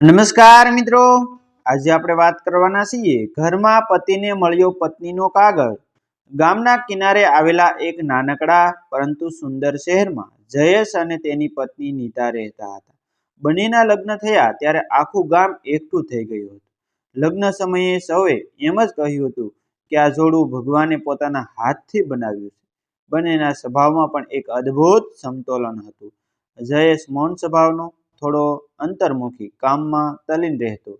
નમસ્કાર મિત્રો. આજે આપણે વાત કરવાના છીએ. ઘરમાં પતિને મળ્યો પત્નીનો કાગળ. ગામના કિનારે આવેલા એક નાનકડા, પરંતુ સુંદર શહેરમાં જયેશ અને તેની પત્ની નીતા રહેતા હતા. બંનેના લગ્ન થયા ત્યારે આખું ગામ એકઠું થઈ ગયું હતું. લગ્ન સમયે સૌએ એમ જ કહ્યું હતું કે આ જોડું ભગવાને પોતાના હાથથી બનાવ્યું છે. બંનેના સ્વભાવમાં પણ એક અદ્ભુત સમતોલન હતું. જયેશ મૌન સ્વભાવનો થોડો અંતર્મુખી, કામમાં તલ્લીન રહેતો.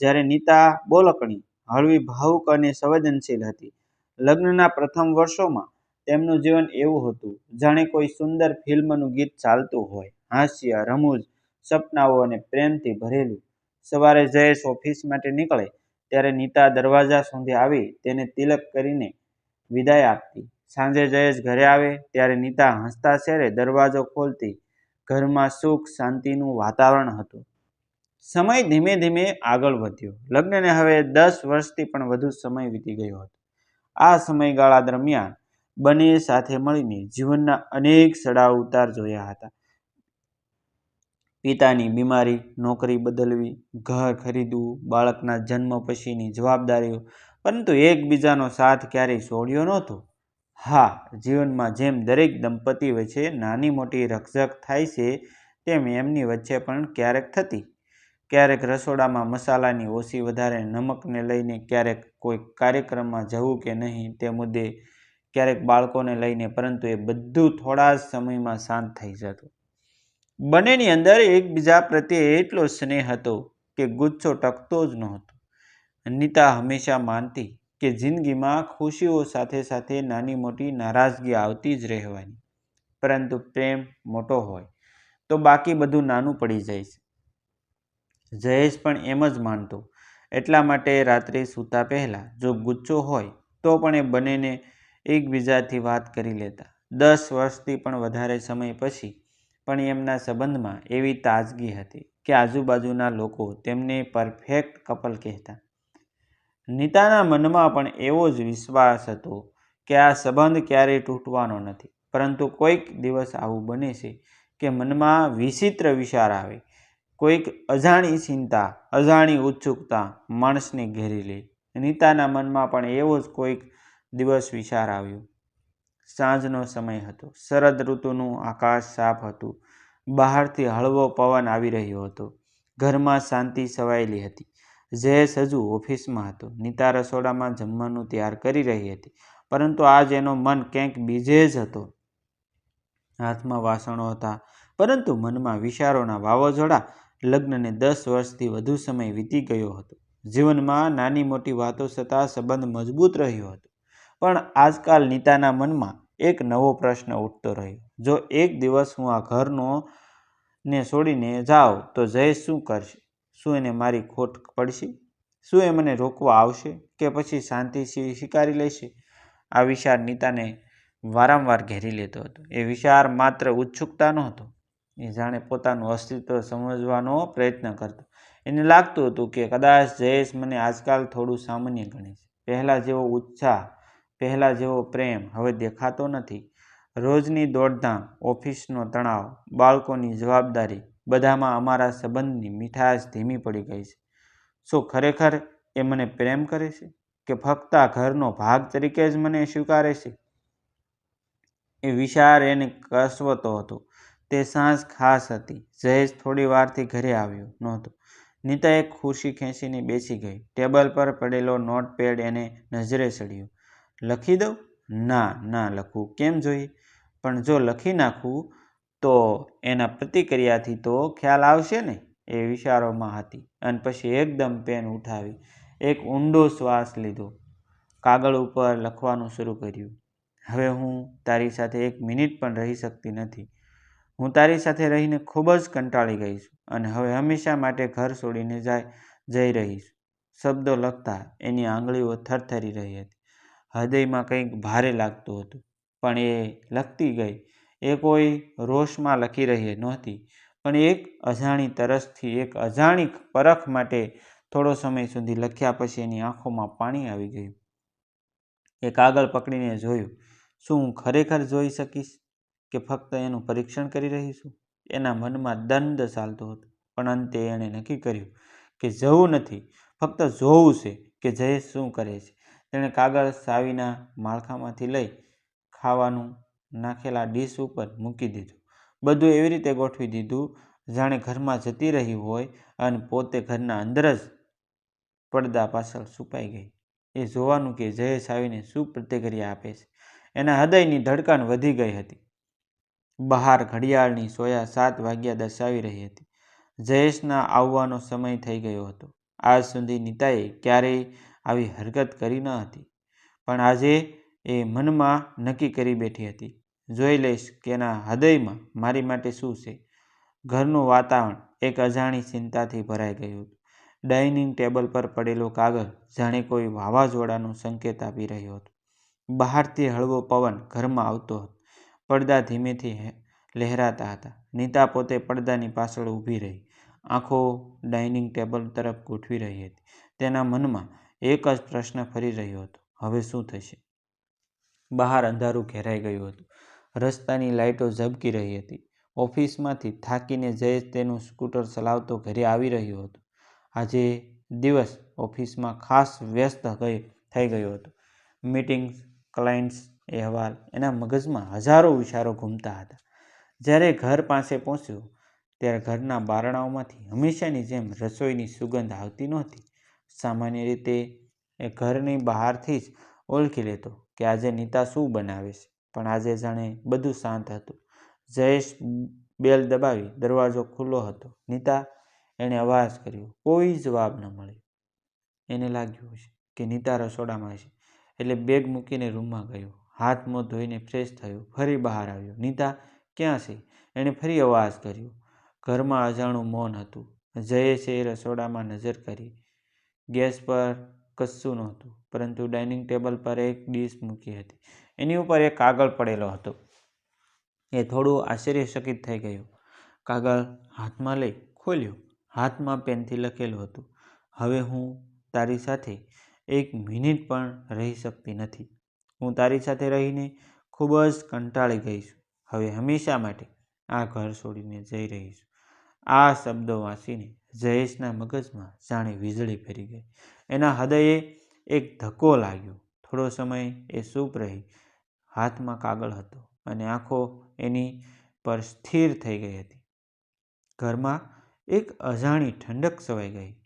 જ્યારે નીતા બોલકણી, હળવી, ભાવુક અને સંવેદનશીલ હતી. લગ્નના પ્રથમ વર્ષોમાં તેમનું જીવન એવું હતું, જાણે કોઈ સુંદર ફિલ્મનું ગીત ચાલતું હોય. હાસ્ય, રમૂજ, સપનાઓ અને પ્રેમથી ભરેલું. સવારે જયેશ ઓફિસ માટે નીકળે, ત્યારે નીતા દરવાજા સુધી આવી તેને તિલક કરીને વિદાય આપતી. સાંજે જયેશ ઘરે આવે, ત્યારે નીતા હસતા શેરે દરવાજો ખોલતી ઘરમાં સુખ, શાંતિનું વાતાવરણ હતું. સમય ધીમે ધીમે આગળ વધ્યો. લગ્નને હવે દસ વર્ષથી પણ વધુ સમય વીતી ગયો હતો. આ સમયગાળા દરમિયાન બંને સાથે મળીને જીવનના અનેક ચડાવ ઉતાર જોયા હતા. પિતાની બીમારી, નોકરી બદલવી, ઘર ખરીદવું, બાળકના જન્મ પછીની જવાબદારીઓ, પરંતુ એકબીજાનો સાથ ક્યારેય છોડ્યો નહોતો. હા, જીવનમાં જેમ દરેક દંપતી વચ્ચે નાની મોટી રકઝક થાય છે, તેમ એમની વચ્ચે પણ ક્યારેક થતી. ક્યારેક રસોડામાં મસાલાની ઓછી વધારે નમકને લઈને ક્યારેક કોઈ કાર્યક્રમમાં જવું કે નહીં તે મુદ્દે ક્યારેક બાળકોને લઈને, પરંતુ એ બધું થોડા જ સમયમાં શાંત થઈ જતું. બંનેની અંદર એકબીજા પ્રત્યે એટલો સ્નેહ હતો કે ગુચ્છો ટકતો જ નહોતો. નીતા હંમેશા માનતી કે જિંદગીમાં ખુશીઓ સાથે સાથે નાની મોટી નારાજગી આવતી જ રહેવાની, પરંતુ પ્રેમ મોટો હોય તો બાકી બધું નાનું પડી જાય છે. જયેશ પણ એમ જ માનતો, એટલા માટે રાત્રે સૂતા પહેલાં જો ગુચ્છો હોય તો પણ એ બંનેને એકબીજાથી વાત કરી લેતા. દસ વર્ષથી પણ વધારે સમય પછી પણ એમના સંબંધમાં એવી તાજગી હતી કે આજુબાજુના લોકો તેમને પરફેક્ટ કપલ કહેતા. નીતાના મનમાં પણ એવો જ વિશ્વાસ હતો કે આ સંબંધ ક્યારેય તૂટવાનો નથી. પરંતુ કોઈક દિવસ આવું બને છે કે મનમાં વિચિત્ર વિચાર આવે. કોઈક અજાણી ચિંતા, અજાણી ઉત્સુકતા માણસને ઘેરી લે. નીતાના મનમાં પણ એવો જ કોઈક દિવસ વિચાર આવ્યો. સાંજનો સમય હતો. શરદ ઋતુનું આકાશ સાફ હતું. બહારથી હળવો પવન આવી રહ્યો હતો. ઘરમાં શાંતિ છવાયેલી હતી. જયેશ હજુ ઓફિસમાં હતો. નીતા રસોડામાં જમવાનું તૈયાર કરી રહી હતી, પરંતુ આજ એનો મન ક્યાંક બીજે જ હતો. હાથમાં વાસણો હતા, પરંતુ મનમાં વિચારોના વાવાઝોડા લગ્નને દસ વર્ષથી વધુ સમય વીતી ગયો હતો. જીવનમાં નાની મોટી વાતો છતાં સંબંધ મજબૂત રહ્યો હતો, પણ આજકાલ નીતાના મનમાં એક નવો પ્રશ્ન ઉઠતો રહ્યો. જો એક દિવસ હું આ ઘરનો ને છોડીને જાઉં, તો જયેશ શું કરશે? શું એને મારી ખોટ પડશે? શું એ મને રોકવા આવશે કે પછી શાંતિથી સ્વીકારી લેશે? આ વિચાર નીતાને વારંવાર ઘેરી લેતો હતો. એ વિચાર માત્ર ઉત્સુકતા નહોતો, એ જાણે પોતાનું અસ્તિત્વ સમજવાનો પ્રયત્ન કરતો. એને લાગતું હતું કે કદાચ જયેશ મને આજકાલ થોડું સામાન્ય ગણે છે. પહેલાં જેવો ઉત્સાહ, પહેલાં જેવો પ્રેમ હવે દેખાતો નથી. રોજની દોડધામ, ઓફિસનો તણાવ, બાળકોની જવાબદારી બધામાં અમારા સંબંધની મીઠાશ ધીમી પડી ગઈ છે. શું ખરેખર એ મને પ્રેમ કરે છે કે ફક્ત આ ઘરનો ભાગ તરીકે જ મને સ્વીકારે છે? એ વિચાર એને કસવતો હતો. તે સાંજ ખાસ હતી. જયેશ થોડી વારથી ઘરે આવ્યો નહોતો. નીતાએ ખુરશી ખેંચીને બેસી ગઈ. ટેબલ પર પડેલો નોટપેડ એને નજરે ચડ્યો લખી દઉં? ના ના લખવું કેમ જોઈએ? પણ જો લખી નાખું તો એના પ્રતિક્રિયાથી તો ખ્યાલ આવશે ને? એ વિચારોમાં હતી અને પછી એકદમ પેન ઉઠાવી એક ઊંડો શ્વાસ લીધો. કાગળ ઉપર લખવાનું શરૂ કર્યું. હવે હું તારી સાથે એક મિનિટ પણ રહી શકતી નથી. હું તારી સાથે રહીને ખૂબ જ કંટાળી ગઈ છું અને હવે હંમેશા માટે ઘર છોડીને જાય, જઈ રહી છું. શબ્દો લખતા એની આંગળીઓ થરથરી રહી હતી. હૃદયમાં કંઈક ભારે લાગતું હતું, પણ એ લખતી ગઈ. એ કોઈ રોષમાં લખી રહી નહોતી. પણ એક અજાણી તરસથી એક અજાણી પરખ માટે થોડો સમય સુધી લખ્યા પછી એની આંખોમાં પાણી આવી ગયું. એ કાગળ પકડીને જોયું, શું હું ખરેખર જોઈ શકીશ કે ફક્ત એનું પરીક્ષણ કરી રહી છું? એના મનમાં દંડ ચાલતો હતો. પણ અંતે એણે નક્કી કર્યું કે જવું નથી, ફક્ત જોવું છે કે જયેશ શું કરે છે. તેણે કાગળ સાવીના માળખામાંથી લઈ ખાવાનું નાખેલા ડીશ ઉપર મૂકી દીધું. બધું એવી રીતે ગોઠવી દીધું, જાણે ઘરમાં જતી રહી હોય અને પોતે ઘરના અંદર જ પડદા પાછળ છુપાઈ ગઈ. એ જોવાનું કે જયેશ આવીને શું પ્રતિક્રિયા આપે છે. એના હૃદયની ધડકણ વધી ગઈ હતી. બહાર ઘડિયાળની સોયા સાત વાગ્યા દર્શાવી રહી હતી. જયેશના આવવાનો સમય થઈ ગયો હતો. આજ સુધી નીતાએ ક્યારેય આવી હરકત કરી ન હતી. પણ આજે એ મનમાં નક્કી કરી બેઠી હતી. જોઈ લઈશ કે એના હૃદયમાં મારી માટે શું છે. ઘરનું વાતાવરણ એક અજાણી ચિંતાથી ભરાઈ ગયું હતું. ડાઇનિંગ ટેબલ પર પડેલો કાગળ જાણે કોઈ વાવાઝોડાનો સંકેત આપી રહ્યો હતો. બહારથી હળવો પવન ઘરમાં આવતો હતો. પડદા ધીમેથી લહેરાતા હતા. નીતા પોતે પડદાની પાછળ ઊભી રહી. આંખો ડાઇનિંગ ટેબલ તરફ ગોઠવી રહી હતી. તેના મનમાં એક જ પ્રશ્ન ફરી રહ્યો હતો. હવે શું થશે? બહાર અંધારું ઘેરાઈ ગયું હતું. રસ્તાની લાઇટો ઝબકી રહી હતી. ઓફિસમાંથી થાકીને જયેશ તેનું સ્કૂટર ચલાવતો ઘરે આવી રહ્યો હતો. આજે દિવસ ઓફિસમાં ખાસ વ્યસ્ત થઈ ગયો હતો. મીટિંગ્સ, ક્લાયન્ટ્સ, અહેવાલ એના મગજમાં હજારો વિચારો ઘૂમતા હતા. જ્યારે ઘર પાસે પહોંચ્યો, ત્યારે ઘરના બારણાઓમાંથી હંમેશાની જેમ રસોઈની સુગંધ આવતી નહોતી. સામાન્ય રીતે એ ઘરની બહારથી જ ઓળખી લેતો કે આજે નીતા શું બનાવે છે. પણ આજે જાણે બધું શાંત હતું. જયેશ બેલ દબાવી દરવાજો ખુલ્લો હતો. નીતા એણે અવાજ કર્યો. કોઈ જવાબ ન મળ્યો. એને લાગ્યું હશે કે નીતા રસોડામાં છે. એટલે બેગ મૂકીને રૂમમાં ગયો. હાથ મોં ધોઈને ફ્રેશ થયો. ફરી બહાર આવ્યો. નીતા, ક્યાં છે? એણે ફરી અવાજ કર્યો. ઘરમાં અજાણું મૌન હતું. જયેશે રસોડામાં નજર કરી. ગેસ પર કશું નહોતું, પરંતુ ડાઇનિંગ ટેબલ પર એક ડીશ મૂકી હતી. એની ઉપર એક કાગળ પડેલો હતો. એ થોડું આશ્ચર્યચકિત થઈ ગયું. કાગળ હાથમાં લઈ ખોલ્યો. હાથમાં પેનથી લખેલું હતું, હવે હું તારી સાથે એક મિનિટ પણ રહી શકતી નથી. હું તારી સાથે રહીને ખૂબ જ કંટાળી ગઈ છું. હવે હંમેશા માટે આ ઘર છોડીને જઈ રહી છું. આ શબ્દો વાંચીને જયેશના મગજમાં જાણે વીજળી ફેરી ગઈ. એના હૃદયે એક ધક્કો લાગ્યો. થોડો સમય એ ચૂપ રહી હાથમાં કાગળ હતો અને આંખો એની પર સ્થિર થઈ ગઈ હતી. ઘરમાં એક અજાણી ઠંડક સવાઈ ગઈ.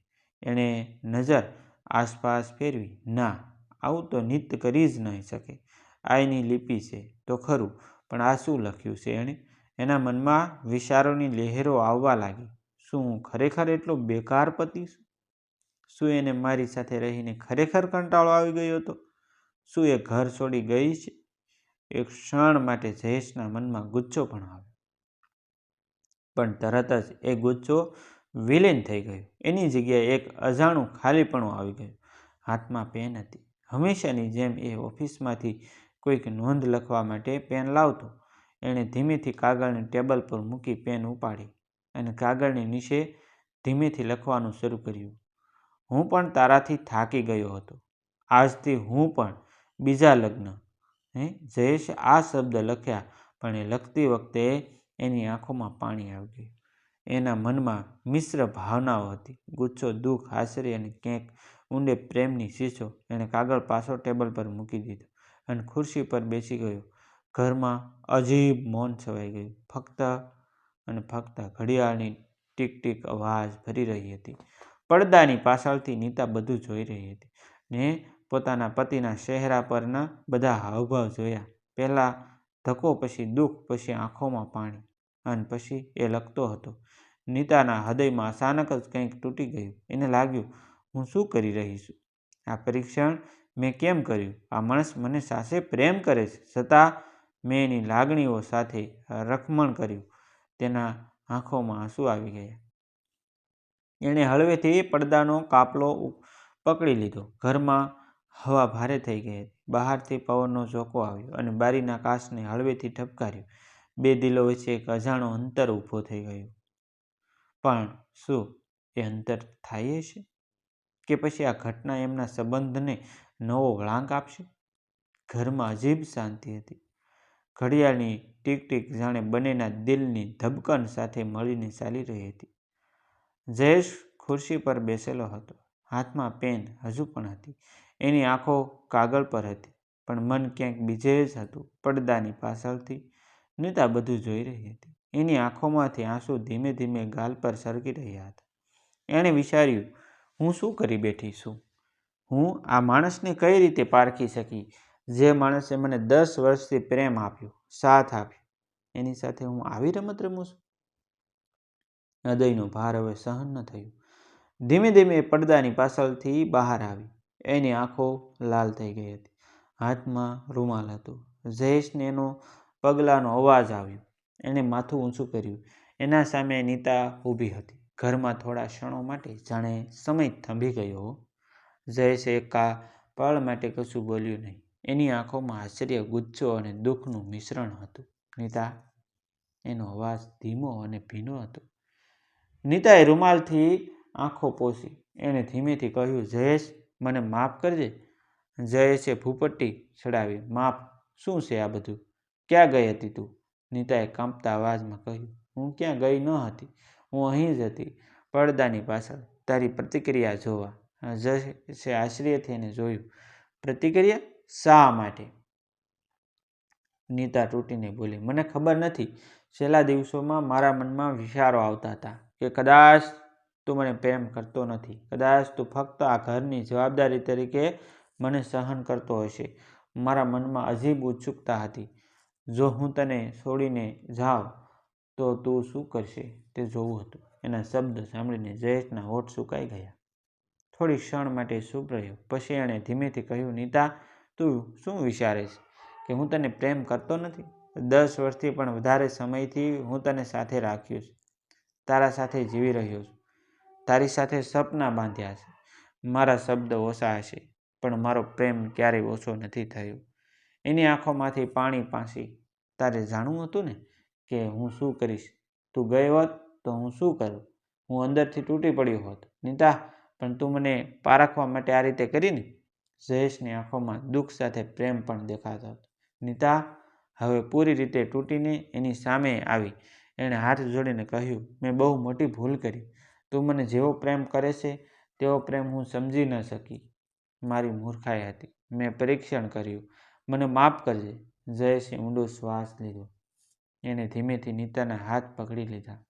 એણે નજર આસપાસ ફેરવી, ના, આવું તો નિત્ય કરી જ નહીં શકે. આ એની લિપિ છે તો ખરું, પણ આ શું લખ્યું છે? એણે એના મનમાં વિચારોની લહેરો આવવા લાગી. શું હું ખરેખર એટલો બેકાર પતિ છું? શું એને મારી સાથે રહીને ખરેખર કંટાળો આવી ગયો હતો? શું એ ઘર છોડી ગઈ છે? એક ક્ષણ માટે જયેશના મનમાં ગુચ્છો પણ આવ્યો પણ તરત જ એ ગુચ્છો વિલીન થઈ ગયો. એની જગ્યાએ એક અજાણું ખાલીપણું આવી ગયું. હાથમાં પેન હતી. હંમેશાની જેમ એ ઓફિસમાંથી કોઈક નોંધ લખવા માટે પેન લાવતો. એણે ધીમેથી કાગળને ટેબલ પર મૂકી પેન ઉપાડી અને કાગળની નીચે ધીમેથી લખવાનું શરૂ કર્યું. હું પણ તારાથી થાકી ગયો હતો. આજથી હું પણ બીજા લગ્ન હે? જયેશ આ શબ્દ લખ્યા, પણ એ લખતી વખતે એની આંખોમાં પાણી આવી ગયું. એના મનમાં મિશ્ર ભાવનાઓ હતી. ગુચ્છો, દુઃખ, આશ્ચર્ય અને ક્યાંક ઊંડે પ્રેમની શીશો એણે કાગળ પાછો ટેબલ પર મૂકી દીધો અને ખુરશી પર બેસી ગયો. ઘરમાં અજીબ મૌન છવાઈ ગયું. ફક્ત અને ફક્ત ઘડિયાળની ટીક ટીક અવાજ ભરી રહી હતી. પડદાની પાછળથી નીતા બધું જોઈ રહી હતી. ને પોતાના પતિના ચહેરા પરના બધા હાવભાવ જોયા. પહેલાં ધક્કો, પછી દુઃખ, પછી આંખોમાં પાણી, અને પછી એ લખતો હતો. નીતાના હૃદયમાં અચાનક જ કંઈક તૂટી ગયું. એને લાગ્યું, હું શું કરી રહી છું? આ પરીક્ષણ મેં કેમ કર્યું? આ માણસ મને સાસે પ્રેમ કરે છે. છતાં મેં એની લાગણીઓ સાથે રખમણ કર્યું. તેના આંખોમાં આંસુ આવી ગયા. એણે હળવેથી પડદાનો કાપલો પકડી લીધો. ઘરમાં હવા ભારે થઈ ગઈ હતી. બહારથી પવનનો ઝોકો આવ્યો અને બારીના કાચને હળવેથી ઠપકાર્યું. બે દિલો વચ્ચે એક અજાણો અંતર ઊભો થઈ ગયો. પણ શું એ અંતર થાય છે કે પછી આ ઘટના એમના સંબંધને નવો વળાંક આપશે? ઘરમાં અજીબ શાંતિ હતી. ઘડિયાળની ટીક ટીક જાણે બંનેના દિલની ધબકન સાથે મળીને ચાલી રહી હતી. જયેશ ખુરશી પર બેસેલો હતો. હાથમાં પેન હજુ પણ હતી. એની આંખો કાગળ પર હતી, પણ મન ક્યાંક બીજે જ હતું, પડદાની પાછળથી. નીતા બધું જોઈ રહી હતી. એની આંખોમાંથી આંસુ ધીમે ધીમે ગાલ પર સરકી રહ્યા હતા. એણે વિચાર્યું, હું શું કરી બેઠી છું? હું આ માણસને કઈ રીતે પારખી શકી? જે માણસે મને દસ વર્ષથી પ્રેમ આપ્યો, સાથ આપ્યો. એની સાથે હું આવી રમત રમું છું? હૃદયનો ભાર હવે સહન ન થયું. ધીમે ધીમે પડદાની પાછળથી બહાર આવી. એની આંખો લાલ થઈ ગઈ હતી. હાથમાં રૂમાલ હતો. જયેશને એનો પગલાંનો અવાજ આવ્યો. એણે માથું ઊંચું કર્યું. એના સામે નીતા ઊભી હતી. ઘરમાં થોડા ક્ષણો માટે જાણે સમય થંભી ગયો જયેશે એકા પળ માટે કશું બોલ્યું નહીં. એની આંખોમાં આશ્ચર્ય, ગુચ્છો અને દુઃખનું મિશ્રણ હતું. નીતા, એનો અવાજ ધીમો અને ભીનો હતો. નીતાએ રૂમાલથી આંખો પોસી. એણે ધીમેથી કહ્યું, જયેશ મને માફ કરજે. જયેશે ભૂપટ્ટી ચડાવી. માફ, શું છે આ બધું? ક્યાં ગઈ હતી તું? નીતાએ કાંપતા અવાજમાં કહ્યું. હું ક્યાં ગઈ ન હતી. હું અહીં જ હતી, પડદાની પાછળ. તારી પ્રતિક્રિયા જોવા. જયેશે આશ્ચર્યથી એને જોયું. પ્રતિક્રિયા? શા માટે? નીતા તૂટીને બોલી. મને ખબર નથી. છેલ્લા દિવસોમાં મારા મનમાં વિચારો આવતા હતા કે કદાચ તું મને પ્રેમ કરતો નથી. કદાચ તું ફક્ત આ ઘરની જવાબદારી તરીકે મને સહન કરતો હશે. મારા મનમાં અજીબ ઉત્સુકતા હતી. જો હું તને છોડીને જાઉં, તો તું શું કરશે તે જોવું હતું. એના શબ્દ સાંભળીને જયેશના હોઠ સુકાઈ ગયા. થોડી ક્ષણ માટે શુભ રહ્યો. પછી એણે ધીમેથી કહ્યું, નીતા, તું શું વિચારે કે હું તને પ્રેમ કરતો નથી? દસ વર્ષથી પણ વધારે સમયથી હું તને સાથે રાખ્યું છું. તારા સાથે જીવી રહ્યો છું. તારી સાથે સપના બાંધ્યા છે. મારા શબ્દ ઓછા હશે, પણ મારો પ્રેમ ક્યારેય ઓછો નથી થયો. એની આંખોમાંથી પાણી પાસી. તારે જાણવું હતું ને કે હું શું કરીશ? તું ગઈ હોત તો હું શું કરું? હું અંદરથી તૂટી પડ્યો હોત. નીતા, પણ તું મને પારખવા માટે આ રીતે કરીને જયેશની આંખોમાં દુઃખ સાથે પ્રેમ પણ દેખાતો હતો. નીતા, હવે પૂરી રીતે તૂટીને એની સામે આવી. એણે હાથ જોડીને કહ્યું, મેં બહુ મોટી ભૂલ કરી. તું મને જેવો પ્રેમ કરે છે, તેવો પ્રેમ હું સમજી ન શકી. મારી મૂર્ખાઈ હતી. મેં પરીક્ષણ કર્યું. મને માફ કરજે. જયેશે ઊંડો શ્વાસ લીધો. એણે ધીમેથી નીતાના હાથ પકડી લીધા.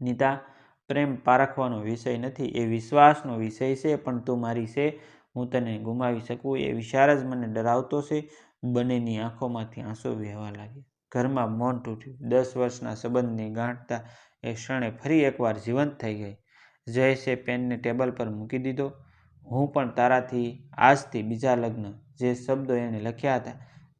નીતા, પ્રેમ પારખવાનો વિષય નથી. એ વિશ્વાસનો વિષય છે, પણ તું મારી છે. હું તને ગુમાવી શકું. એ વિચાર જ મને ડરાવતો છે. બંનેની આંખોમાંથી આંસુ વહેવા લાગ્યા. ઘરમાં મૌન તૂટ્યું. દસ વર્ષના સંબંધને ગાંઠતા એ ક્ષણે ફરી એકવાર જીવંત થઈ ગઈ. જયેશે પેનને ટેબલ પર મૂકી દીધો. હું પણ તારાથી, આજથી બીજા લગ્ન જે શબ્દો એણે લખ્યા હતા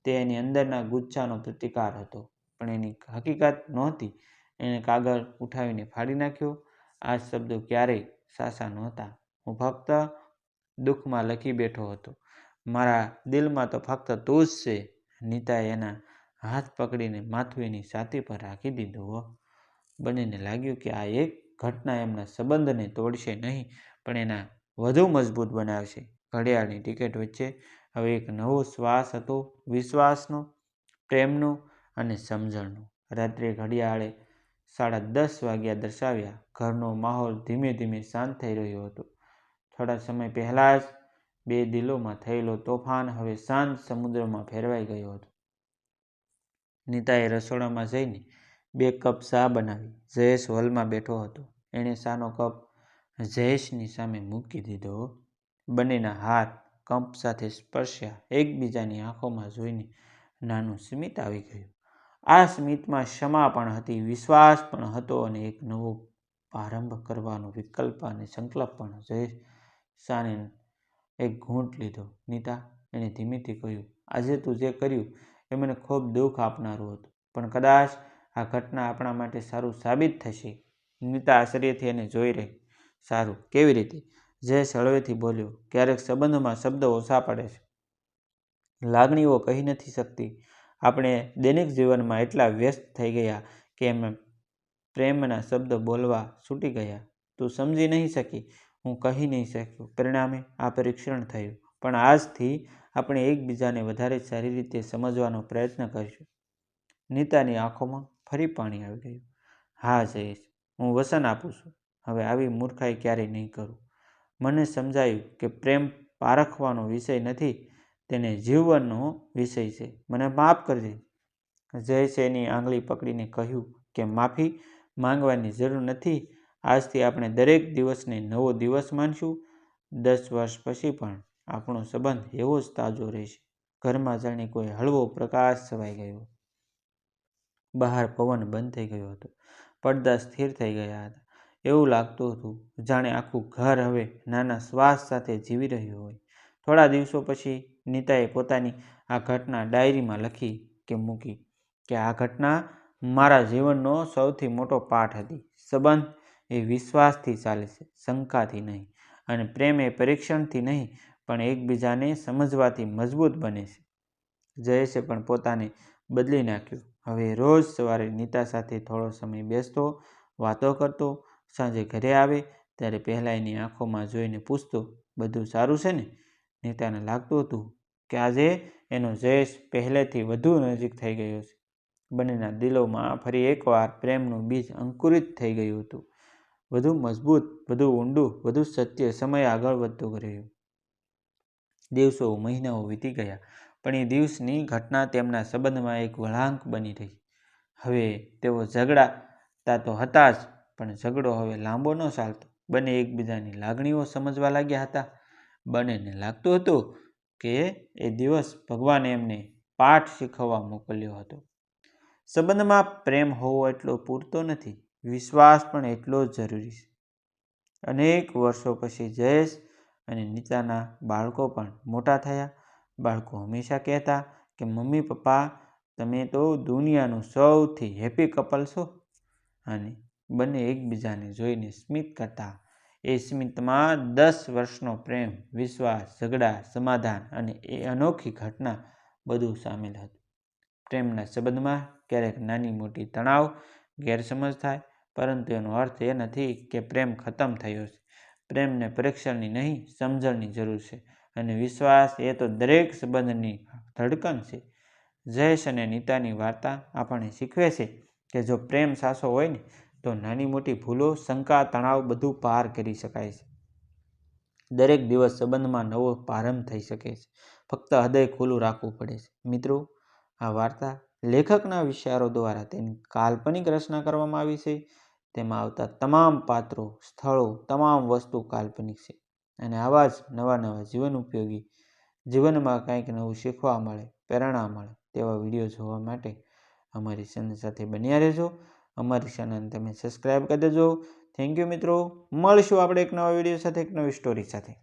તે એની અંદરના ગુચ્છાનો પ્રતિકાર હતો. પણ એની હકીકત નહોતી. એણે કાગળ ઉઠાવીને ફાડી નાખ્યો. આ શબ્દો ક્યારેય સાસા નહોતા. હું ફક્ત દુઃખમાં લખી બેઠો હતો. મારા દિલમાં તો ફક્ત તું જ છે. નીતાએ એના હાથ પકડીને માથું એની છાતી પર રાખી દીધું બંનેને લાગ્યું કે આ એક ઘટના એમના સંબંધને તોડશે નહીં, પણ એના વધુ મજબૂત બનાવશે. ઘડિયાળની ટિકિટ વચ્ચે હવે એક નવો શ્વાસ હતો, વિશ્વાસનો, પ્રેમનો અને સમજણનો. રાત્રે ઘડિયાળે સાડા દસ વાગ્યા દર્શાવ્યા. ઘરનો માહોલ ધીમે ધીમે શાંત થઈ રહ્યો હતો. થોડા સમય પહેલાં જ બે દિલોમાં થયેલો તોફાન હવે શાંત સમુદ્રમાં ફેરવાઈ ગયો હતો. નીતાએ રસોડામાં જઈને બે કપ ચા બનાવી. જયેશ હોલમાં બેઠો હતો. એણે શાનો કપ જયેશની સામે મૂકી દીધો. બંનેના હાથ કંપ સાથે સ્પર્શ્યા. એકબીજાની આંખોમાં જોઈને નાનું સ્મિત આવી ગયું. આ સ્મિતમાં ક્ષમા પણ હતી, વિશ્વાસ પણ હતો અને એક નવો પ્રારંભ કરવાનો વિકલ્પ અને સંકલ્પ પણ જયેશ શાને એક ઘૂંટ લીધો. નીતા, એણે ધીમેથી કહ્યું, આજે તું જે કર્યું એ મને ખૂબ દુઃખ આપનારું હતું. પણ કદાચ આ ઘટના આપણા માટે સારું સાબિત થશે. નીતા આશ્ચર્યથી એને જોઈ રહી. સારું, કેવી રીતે જે સળવેથી બોલ્યો. ક્યારેક સંબંધમાં શબ્દો ઓછા પડે છે. લાગણીઓ કહી નથી શકતી. આપણે દૈનિક જીવનમાં એટલા વ્યસ્ત થઈ ગયા કે એમ પ્રેમના શબ્દ બોલવા છૂટી ગયા. તું સમજી નહીં શકી. હું કહી નહીં શક્યો. પરિણામે આ પરીક્ષણ થયું. પણ આજથી આપણે એકબીજાને વધારે સારી રીતે સમજવાનો પ્રયત્ન કરીશું. નીતાની આંખોમાં ફરી પાણી આવી ગયું. હા, જયેશ, હું વસન આપું છું. હવે આવી મૂર્ખાઈ ક્યારેય નહીં કરું. મને સમજાયું કે પ્રેમ પારખવાનો વિષય નથી, તેને જીવનનો વિષય છે. મને માફ કરજે. જયેશે એની આંગળી પકડીને કહ્યું કે, માફી માંગવાની જરૂર નથી. આજથી આપણે દરેક દિવસને નવો દિવસ માનશું. દસ વર્ષ પછી પણ આપણો સંબંધ એવો જ તાજો રહેશે. ઘરમાં જાણે કોઈ હળવો પ્રકાશ છવાઈ ગયો. બહાર પવન બંધ થઈ ગયો હતો. પડદા સ્થિર થઈ ગયા હતા. એવું લાગતું હતું જાણે આખું ઘર હવે નાના શ્વાસ સાથે જીવી રહ્યું હોય. થોડા દિવસો પછી નીતાએ પોતાની આ ઘટના ડાયરીમાં લખી કે મૂકી કે આ ઘટના મારા જીવનનો સૌથી મોટો પાઠ હતી. સંબંધ એ વિશ્વાસથી ચાલે છે, શંકાથી નહીં અને પ્રેમ એ પરીક્ષણથી નહીં પણ એકબીજાને સમજવાથી મજબૂત બને છે. જયેશે પણ પોતાને બદલી નાખ્યું. હવે રોજ સવારે નીતા સાથે થોડો સમય બેસતો, વાતો કરતો, સાંજે ઘરે આવે, ત્યારે પહેલાં એની આંખોમાં જોઈને પૂછતો, બધું સારું છે ને? નીતાને લાગતું હતું કે આજે એનો જયેશ પહેલેથી વધુ નજીક થઈ ગયો છે. બંનેના દિલોમાં ફરી એકવાર પ્રેમનું બીજ અંકુરિત થઈ ગયું હતું. વધુ મજબૂત, વધુ ઊંડું, વધુ સત્ય સમય આગળ વધતો રહ્યું દિવસો, મહિનાઓ વીતી ગયા. પણ એ દિવસની ઘટના તેમના સંબંધમાં એક વળાંક બની રહી. હવે તેઓ ઝઘડાતા તો હતા જ, પણ ઝઘડો હવે લાંબો ન ચાલતો. બંને એકબીજાની લાગણીઓ સમજવા લાગ્યા હતા. બંનેને લાગતું હતું કે એ દિવસ ભગવાને એમને પાઠ શીખવવા મોકલ્યો હતો. સંબંધમાં પ્રેમ હોવો એટલો પૂરતો નથી, વિશ્વાસ પણ એટલો જ જરૂરી છે. અનેક વર્ષો પછી જયેશ અને નીતાના બાળકો પણ મોટા થયા. બાળકો હંમેશા કહેતા કે, મમ્મી, પપ્પા, તમે તો દુનિયાનું સૌથી હેપી કપલ છો. અને બંને એકબીજાને જોઈને સ્મિત કરતા. એ સ્મિતમાં દસ વર્ષનો પ્રેમ, વિશ્વાસ, ઝઘડા, સમાધાન અને એ અનોખી ઘટના બધું સામેલ હતું. પ્રેમના સંબંધમાં ક્યારેક નાની મોટી તણાવ ગેરસમજ થાય, પરંતુ એનો અર્થ એ નથી કે પ્રેમ ખતમ થયો છે. પ્રેમને પરીક્ષણની નહીં, સમજણની જરૂર છે. અને વિશ્વાસ એ તો દરેક સંબંધની ધડકન છે. જયેશ અને નીતાની વાર્તા આપણને શીખવે છે કે જો પ્રેમ સાસો હોય ને, તો નાની મોટી ભૂલો, શંકા, તણાવ બધું પાર કરી શકાય છે. દરેક દિવસ સંબંધમાં નવો પ્રારંભ થઈ શકે છે. ફક્ત હૃદય ખુલ્લું રાખવું પડે છે. મિત્રો, આ વાર્તા લેખકના વિચારો દ્વારા તેની કાલ્પનિક રચના કરવામાં આવી છે. તેમાં આવતા તમામ પાત્રો, સ્થળો, તમામ વસ્તુ કાલ્પનિક છે. અને આવા જ નવા નવા જીવન ઉપયોગી જીવનમાં કંઈક નવું શીખવા મળે, પ્રેરણા મળે તેવા વીડિયો જોવા માટે અમારી ચેનલ સાથે બન્યા રહેજો. અમારી ચેનલને તમે સબસ્ક્રાઈબ કરી દેજો. થેન્ક યુ મિત્રો. મળીશું આપણે એક નવા વીડિયો સાથે, એક નવી સ્ટોરી સાથે.